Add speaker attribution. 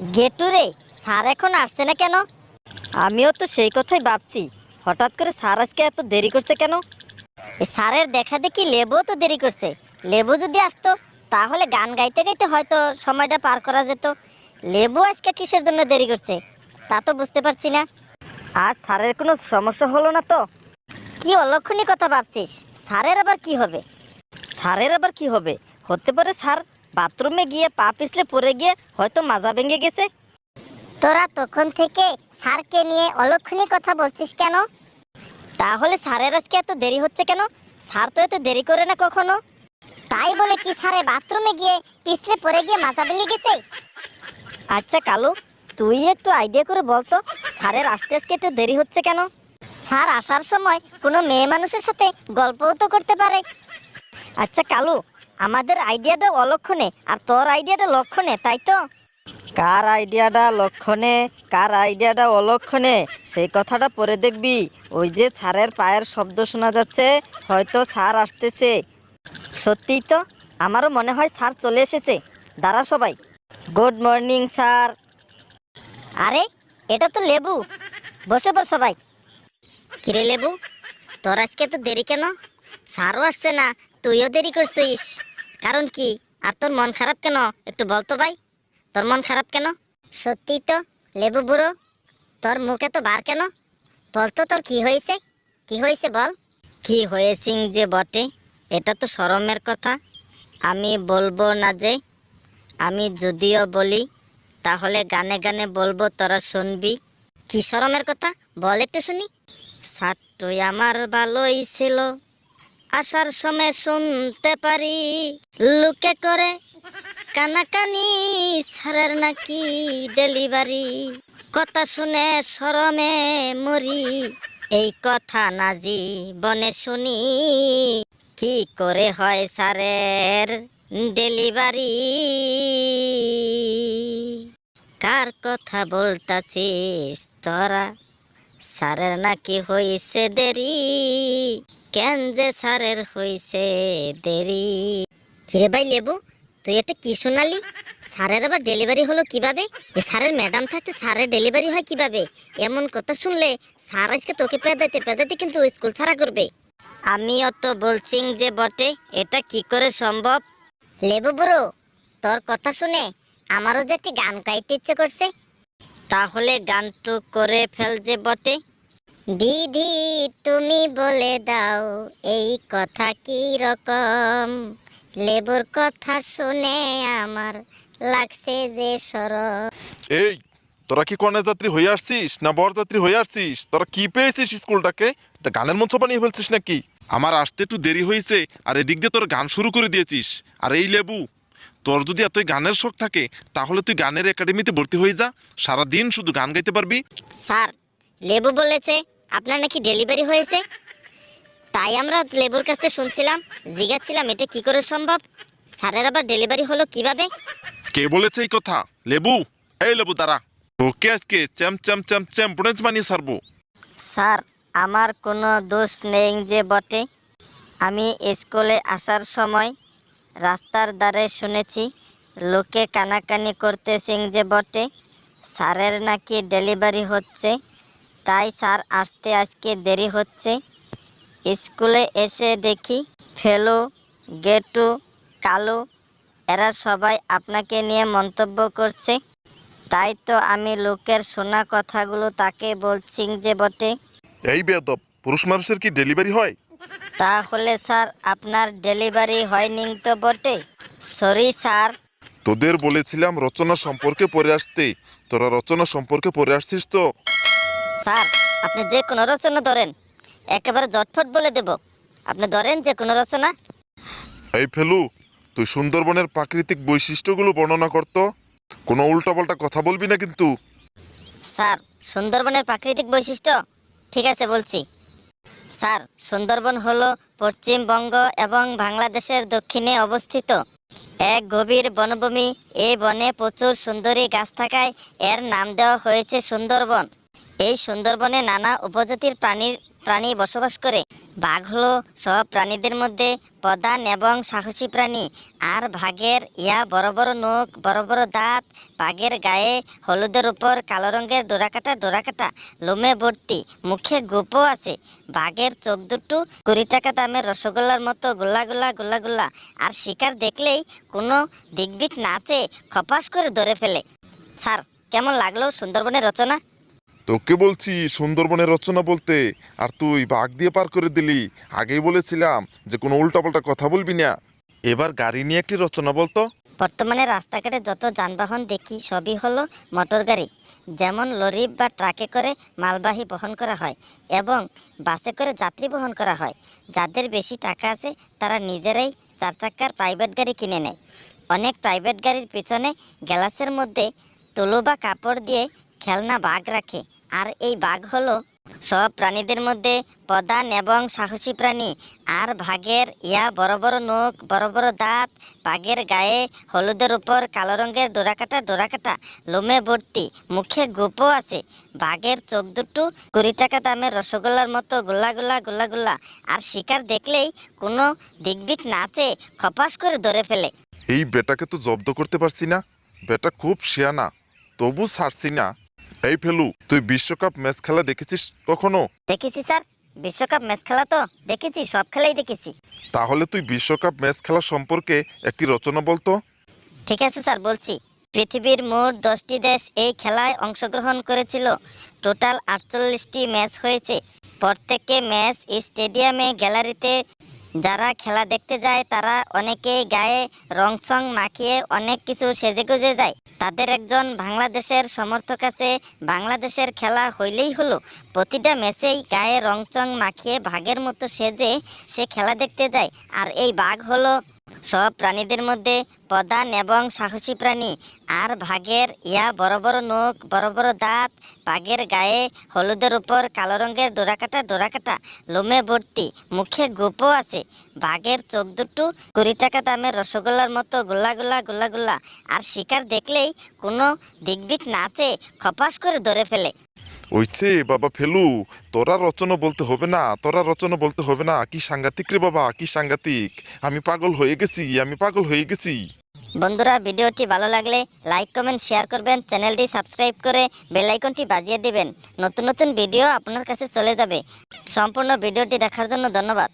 Speaker 1: গেটুরে sir এখন আসছে না কেন? আমিও তো সেই কথাই ভাবছি। হঠাৎ করে স্যার আজকে এত দেরি করছে কেন? স্যারের দেখা দেখি লেবুও তো দেরি করছে। লেবু যদি আসতো, তাহলে গান গাইতে গাইতে হয়তো সময়টা পার করা যেত। লেবু আজকে কিসের জন্য দেরি করছে? তা তো বুঝতে পারছি না। আজ স্যারের কোনো সমস্যা হলো না তো? কি অলক্ষণী কথা ভাবছিস? স্যারের আবার কি হবে? স্যারের আবার কি হবে? হতে পারে স্যার বাথরুমে গিয়ে পা পিছলে পড়ে গিয়ে হয়তো মাজা ভেঙে গেছে।
Speaker 2: তোরা তখন থেকে স্যারকে নিয়ে অলক্ষণী কথা বলছিস কেন?
Speaker 1: তাহলে স্যারের আজকে এত দেরি হচ্ছে কেন? স্যার তো এত দেরি করে না কখনো?
Speaker 2: তাই বলে কি স্যারে বাথরুমে গিয়ে পিছলে পড়ে গিয়ে মাথা ভেঙে গেছে?
Speaker 1: আচ্ছা কালু তুই একটু আইডিয়া করে বলতো স্যারের আসতে আজকে একটু দেরি হচ্ছে কেন?
Speaker 2: স্যার আসার সময় কোনো মেয়ে মানুষের সাথে গল্পও তো করতে পারে।
Speaker 1: আচ্ছা কালু আমাদের আইডিয়াটা অলক্ষণে আর তোর আইডিয়াটা লক্ষণে তাই তো? কার আইডিয়াটা লক্ষণে কার আইডিয়াটা অলক্ষণে? সেই কথাটা পরে দেখবি। ওই যে স্যারের পায়ের শব্দ শোনা যাচ্ছে হয়তো স্যার আসতেছে। সত্যিই তো আমারও মনে হয় স্যার চলে এসেছে। দাঁড়া সবাই। Good morning sir. আরে এটা তো লেবু। বসে পড় সবাই।
Speaker 2: কিরে লেবু তোর আজকে তো দেরি কেন? স্যারও আসছে না তুইও দেরি করছিস। কারণ কি? আর তোর মন খারাপ কেন? একটু বলতো ভাই। তোর মন খারাপ কেন? সত্যি তো লেবু বুড়ো। তোর মুখে তো বার কেন? বলতো তোর কি হয়েছে? কি হয়েছে বল?
Speaker 1: কি হয়েছিং যে বটে? এটা তো শরমের কথা। আমি বলব না যে। আমি যদিও বলি তাহলে গানে গানে বলব তোরা শুনবি।
Speaker 2: কি শরমের কথা? বল একটু শুনি।
Speaker 1: ছাত্রই আমার ভালোই ছিল। আসার সময় শুনতে পারি, লুকে করে কানাকানি সারের নাকি ডেলিভারি কথা শুনে শরমে মরি, এই কথা নাজি বনে শুনি। কি করে হয় সারের ডেলিভারি কার কথা বলতাছিস তোরা? স্যারের নাকি হইছে দেরি। কেন যে স্যারের হইছে দেরি?
Speaker 2: কিরে ভাই লেবু, তুই এটা কি শোনালি? স্যারের আবার ডেলিভারি হলো কীভাবে? এ স্যারের ম্যাডাম থাকতে স্যারের ডেলিভারি হয় কীভাবে? এমন কথা শুনলে স্যার আজকে তোকে পেদাইতে পেদাইতে কিন্তু স্কুল ছাড়া করবে।
Speaker 1: আমিও তো বলছি যে বটে, এটা কি করে সম্ভব?
Speaker 2: লেবু বুড়ো, তোর কথা শুনে আমারও যে একটি গান গাইতে ইচ্ছে করছে।
Speaker 1: তাহলে গানটু করে ফেল যে বটে।
Speaker 2: দিদি তুমি বলে দাও এই কথা কি রকম? লেবুর কথা শুনে আমার লাগছে যে সরম।
Speaker 3: এই তোরা কি কন্যা যাত্রী হয়ে আসছিস না বরযাত্রী হয়ে আসছিস? তোরা কি পেয়েছিস স্কুলটাকে? এটা গানের মঞ্চ বানিয়ে ফেলছিস নাকি? আমার আসতে একটু দেরি হয়েছে আর এদিক দিয়ে তোর গান শুরু করে দিয়েছিস। আর এই লেবু তোর যদি এতই গানের শখ থাকে তাহলে তুই গানের একাডেমিতে ভর্তি হয়ে যা। সারাদিন শুধু গান গাইতে পারবি।
Speaker 1: স্যার লেবু বলেছে আপনার নাকি ডেলিভারি হয়েছে? তাই আমরা লেবুর কাছ থেকে শুনছিলাম জিজ্ঞাসছিলাম এটা কি করে সম্ভব? স্যারের আবার ডেলিভারি হলো কীভাবে?
Speaker 3: কে বলেছে এই কথা? লেবু? এই লেবু দাঁড়া। ওকে আজকে চ্যাম চ্যাম চ্যাম চ্যাম্পুনেজ বানিয়ে সারবো।
Speaker 1: স্যার আমার কোনো দোষ নেই যে বটে। আমি স্কুলে আসার সময় রাস্তার ধারে শুনেছি লোকে কানাকানি করতেছেন যে বটে। স্যারের নাকি ডেলিভারি হচ্ছে। তাই স্যার আসতে আজকে দেরি হচ্ছে। স্কুলে এসে দেখি ফেলো গেটু কালো এরা সবাই আপনাকে নিয়ে মন্তব্য করছে। তাই তো আমি লোকের শোনা কথাগুলো তাকে বলছি যে বটে।
Speaker 3: এই বেদব পুরুষ মানুষের কি ডেলিভারি হয়?
Speaker 1: তাহলে স্যার আপনার ডেলিভারি হয়নি তো বটে? Sorry sir.
Speaker 3: তোদের বলেছিলাম রচনা সম্পর্কে পড়ে আসতে। তোরা রচনা সম্পর্কে পড়ে আসছিস তো?
Speaker 1: স্যার আপনি যে কোনো রচনা ধরেন। একেবারে জটফট বলে দেব। আপনি ধরেন যে কোনো রচনা।
Speaker 3: এই ফেলু তুই সুন্দরবনের প্রাকৃতিক বৈশিষ্ট্যগুলো বর্ণনা করতো কোনো উল্টাপাল্টা কথা বলবি না কিন্তু।
Speaker 1: স্যার সুন্দরবনের প্রাকৃতিক বৈশিষ্ট্য? ঠিক আছে বলছি। স্যার সুন্দরবন হলো পশ্চিমবঙ্গ এবং বাংলাদেশের দক্ষিণে অবস্থিত। এক গভীর বনভূমি এই বনে প্রচুর সুন্দরী গাছ থাকায় এর নাম দেওয়া হয়েছে সুন্দরবন। এই সুন্দরবনে নানা উপজাতির প্রাণীর, প্রাণী বসবাস করে। বাঘ হলো সব প্রাণীদের মধ্যে প্রধান এবং সাহসী প্রাণী। আর ভাগের ইয়া বড় বড় নখ, বড় বড় দাঁত, বাঘের গায়ে হলুদের উপর কালো রঙের ডোরাকাটা ডোরাকাটা, লোমে ভর্তি, মুখে গোপও আছে। বাঘের চোখ দুটো কুড়ি টাকা দামের রসগোল্লার মতো গোল্লা গোল্লা গোল্লা গোল্লা আর শিকার দেখলেই কোনো দিকবিক নাচে খপাস করে ধরে ফেলে। স্যার, কেমন লাগল সুন্দরবনের রচনা?
Speaker 3: তোকে বলছি, সুন্দরবনের রচনা বলতে। আর তুই বাঘ দিয়ে পার করে দিলি। আগেই বলেছিলাম যে কোনো উল্টাপাল্টা কথা বলবি না। এবার গাড়ি নিয়ে একটি রচনা বলতো
Speaker 1: বর্তমানে রাস্তাঘাটে যত যানবাহন দেখি, সবই হলো মোটর গাড়ি। যেমন লরি বা ট্রাকে করে মালবাহী বহন করা হয় এবং বাসে করে যাত্রী বহন করা হয়। যাদের বেশি টাকা আছে, তারা নিজেরাই চার চাকার প্রাইভেট গাড়ি কিনে নেয়। অনেক প্রাইভেট গাড়ির পিছনে গ্লাসের মধ্যে তুলো বা কাপড় দিয়ে খেলনা বাঘ রাখে। আর এই বাঘ হলো সব প্রাণীদের মধ্যে প্রধান এবং সাহসী প্রাণী। আর ভাগের ইয়া বড় বড় নখ, বড় বড় দাঁত, বাঘের গায়ে হলুদের উপর কালো রঙের ডোরাকাটা ডোরাকাটা, লোমে ভর্তি, মুখে গোপও আছে। বাঘের চোখ দুটো কুড়ি টাকা দামের রসগোল্লার মতো গোল্লা গোল্লা গোল্লা গোল্লা আর শিকার দেখলেই কোনো দিকবিক নাচে খপাস করে ধরে ফেলে।
Speaker 3: এই বেটাকে তো জব্দ করতে পারছি না। বেটা খুব শিয়ানা, তবু ছাড়ছি না। এই ফেলু তুই বিশ্বকাপ ম্যাচ খেলা দেখেছিস কখনো?
Speaker 1: দেখেছি স্যার বিশ্বকাপ ম্যাচ খেলা তো দেখেছি সব খেলাই দেখেছি।
Speaker 3: তাহলে তুই বিশ্বকাপ ম্যাচ খেলা সম্পর্কে একটি রচনা বলতো
Speaker 1: ঠিক আছে স্যার বলছি। পৃথিবীর মোট দশটি দেশ এই খেলায় অংশগ্রহণ করেছিল। টোটাল আটচল্লিশটি ম্যাচ হয়েছে। প্রত্যেকে ম্যাচ স্টেডিয়ামে গ্যালারিতে যারা খেলা দেখতে যায়, তারা অনেকেই গায়ে রং সং মাখিয়ে অনেক কিছু সেজে গুজে যায়। তাদের একজন বাংলাদেশের সমর্থক আছে। বাংলাদেশের খেলা হইলেই হলো, প্রতিটা ম্যাচেই গায়ে রং চং মাখিয়ে বাঘের মতো সেজে সে খেলা দেখতে যায়। আর এই বাঘ হলো সব প্রাণীদের মধ্যে প্রধান এবং সাহসী প্রাণী। আর ভাগের ইয়া বড় বড় নখ, বড় বড় দাঁত বাঘের গায়ে হলুদের উপর কালো রঙের ডোরাকাটা ডোরাকাটা, লোমে ভর্তি, মুখে গোপও আছে। বাঘের চোখ দুটো কুড়ি টাকা দামের রসগোল্লার মতো গোল্লা গোল্লা গোল্লা গোল্লা আর শিকার দেখলেই কোনো দিকবিক নাচে খপাস করে ধরে ফেলে।
Speaker 3: ওইছে, বাবা ফেলু, তোরা রচনা বলতে হবে না, তোরা রচনা বলতে হবে না। কি সাংঘাতিক রে বাবা, কি সাংঘাতিক। আমি পাগল হয়ে গেছি, আমি পাগল হয়ে গেছি।
Speaker 1: বন্ধুরা, ভিডিওটি ভালো লাগলে লাইক কমেন্ট শেয়ার করবেন। চ্যানেলটি সাবস্ক্রাইব করে বেল আইকনটি বাজিয়ে দিবেন। নতুন নতুন ভিডিও আপনার কাছে চলে যাবে। সম্পূর্ণ ভিডিওটি দেখার জন্য ধন্যবাদ।